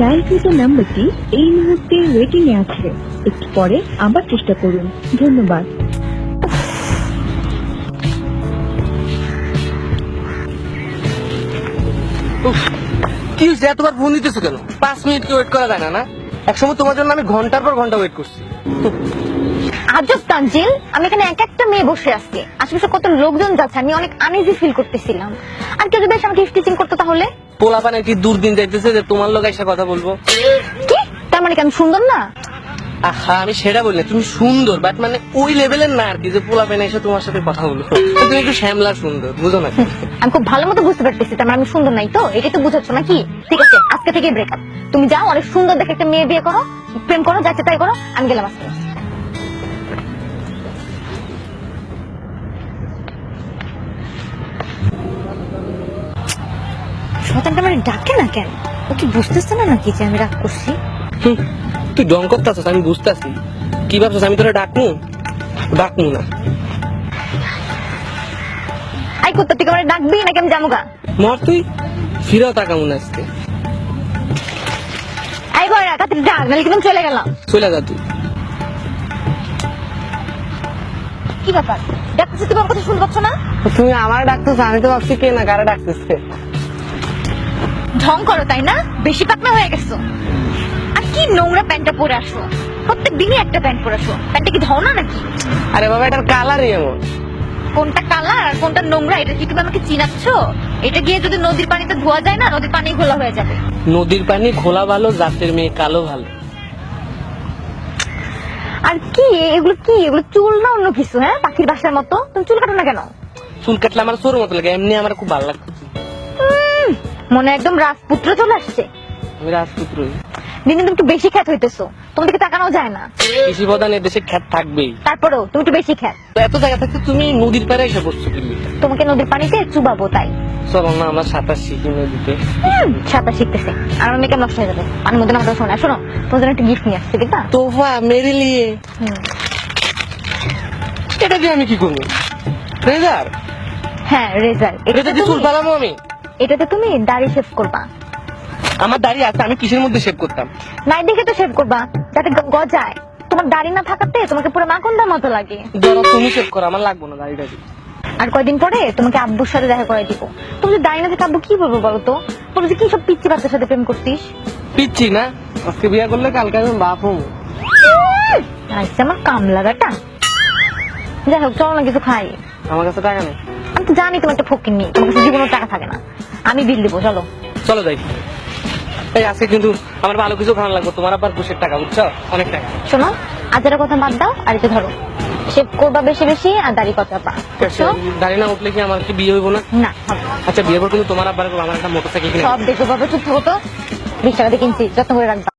ডায়ালকৃত নাম্বারটি এই মুহূর্তে ওয়েটিং এ আছে। একটু পরে আবার চেষ্টা করুন। ধন্যবাদ। কি হয়েছে? এতবার ফোন দিতেছো কেন? পাঁচ মিনিট কি ওয়েট করা যায় না না? একসময় তোমার জন্য আমি ঘণ্টার পর ঘণ্টা ওয়েট করছি। আজব তানজিল। আমি এখানে এক একটা মেয়ে বসে আছি। আশেপাশে কত লোকজন যাচ্ছে আমি অনেক আনইজি ফিল করতেছিলাম। আর কেউ যদি আমাকে করতো তাহলে? পোলাপানের কি দিন যাইতেছে যে তোমার লোক এসে কথা বলব? কি? তার মানে কি আমি সুন্দর না? আহা আমি সেটা বলি তুমি সুন্দর বাট মানে ওই লেভেলের না আর কি যে পোলাপান এসে তোমার সাথে কথা বলব। তুমি একটু শ্যামলা সুন্দর বুঝো না আমি খুব ভালো মতো বুঝতে পারতেছি তার মানে আমি সুন্দর নাই তো? এটাই তো বুঝাচ্ছ নাকি? ঠিক আছে আজকে থেকে ব্রেকআপ তুমি যাও অনেক সুন্দর দেখে একটা মেয়ে বিয়ে করো প্রেম করো যাচ্ছে তাই করো আমি গেলাম আজকে। মানে ডাকে না কেন? ও কি বুঝতেছে না নাকি যে আমি রাগ করছি? তুই ডং করতেছিস আমি বুঝতেছি। কি ভাবছিস আমি তোরা ডাকমু? ডাকমু না। আই করতে তুই আমার ডাকবি নাকি আমি যাব মর তুই। ফিরেও তাকামু না আজকে? আই না ডাক নাহলে কিন্তু চলে গেলাম। চলে যা তুই। কি ব্যাপার? ডাকতেছি তুমি আমার কথা শুনতে পাচ্ছ না? তুমি আমার ডাকতেছো আমি তো ভাবছি কে না কারা ডাকতেছে। ঢং করো তাই না? বেশি পাকনা হয়ে গেছো। আর কি নোংরা প্যান্টটা পরে আসো। প্রত্যেক দিনই একটা প্যান্ট পরে আসো। প্যান্টটা কি ধও না নাকি? আরে বাবা এটার কালারই এমন। কোনটা কালার আর কোনটা নোংরা এটা কি তুমি আমাকে চিনাচ্ছ? এটা গিয়ে যদি নদীর পানিতে ধোয়া যায় না নদীর পানি ঘোলা হয়ে যাবে। নদীর পানি ঘোলা ভালো জাতের মেয়ে কালো ভালো। আর কি এগুলো কি? এগুলো চুল না অন্য কিছু হ্যাঁ? পাখির বাসার মতো? তুমি চুল কাটো না কেন? চুল কাটলে আমার সরু মতো লাগে এমনি আমার খুব ভালো উম, মনে হয় একদম রাজপুত্র চলে আসছে। আমি রাজপুত্রই। দিন দিন তুমি একটু বেশি খ্যাত হইতেছো। তোমার দিকে তাকানো যায় না। কৃষি প্রধান এদেশে খ্যাত থাকবেই। তারপরেও তুমি একটু বেশি খ্যাত। তো এত জায়গা থাকতে তুমি নদীর পাড়ে এসে বসছো তোমাকে নদীর পানিতে চুবাবো তাই। চলো না আমরা সাঁতার শিখি নদীতে। সাঁতার শিখতেছে। আর আমার মেকআপ নষ্ট হয়ে যাবে? পানির মধ্যে নামাটা শোনা শোনো তোমার জন্য একটা গিফট নিয়ে আসছি দেখবা? তোফা মেরে লিয়ে হুম। এটা দিয়ে আমি কি করব? ট্রেজার হ্যাঁ রেজাল্ট এটা দিয়ে চুল পালামো আমি? এটাতে তুমি দাড়ি শেভ করবা। আমার দাড়ি আছে আমি কিসের মধ্যে শেভ করতাম? নাই দেখে তো শেভ করবা যাতে গ- গজায়। তোমার দাড়ি না থাকাতে তোমাকে পুরো মাকন্দার মতো লাগে। ধরো তুমি শেভ করো আমার লাগবো না দাড়িটা। দিয়ে। আর কয়দিন পরে তোমাকে আব্বুর সাথে দেখা করে দিব। তুমি যদি দাড়ি না থাকে আব্বু কি বলব বলো তো? বলো যে কি সব পিচ্ছি বাচ্চার সাথে প্রেম করতিস? পিচ্ছি না আজকে বিয়ে করলে কালকে আমি বাপ হব। আচ্ছা আমার কামলা বেটা। যাই হোক চলো না কিছু খাই। আমার কাছে টাকা নেই। আমি তো জানি তোমার একটা ফকির নেই তোমার কাছে জীবনের টাকা থাকে না। আমি বিল দিব চলো। চলো যাই। এই আজকে কিন্তু আমার ভালো কিছু খাওয়ানো লাগবে। তোমার আবার ঘুষের টাকা বুঝছ? অনেক টাকা। শোনো আজের কথা বাদ দাও আর এটা ধরো। শেভ করবা বেশি বেশি আর দাড়ি কথা পা? দাড়ি না উঠলে কি আমার কি বিয়ে হইব না? না আচ্ছা বিয়ে করে কিন্তু তোমার আব্বার আমার একটা মোটরসাইকেল কিনে সব দেখো বাবা চুপ থাকো তো। বিশ টাকা দিয়ে কিনছি যত্ন করে রাখবা।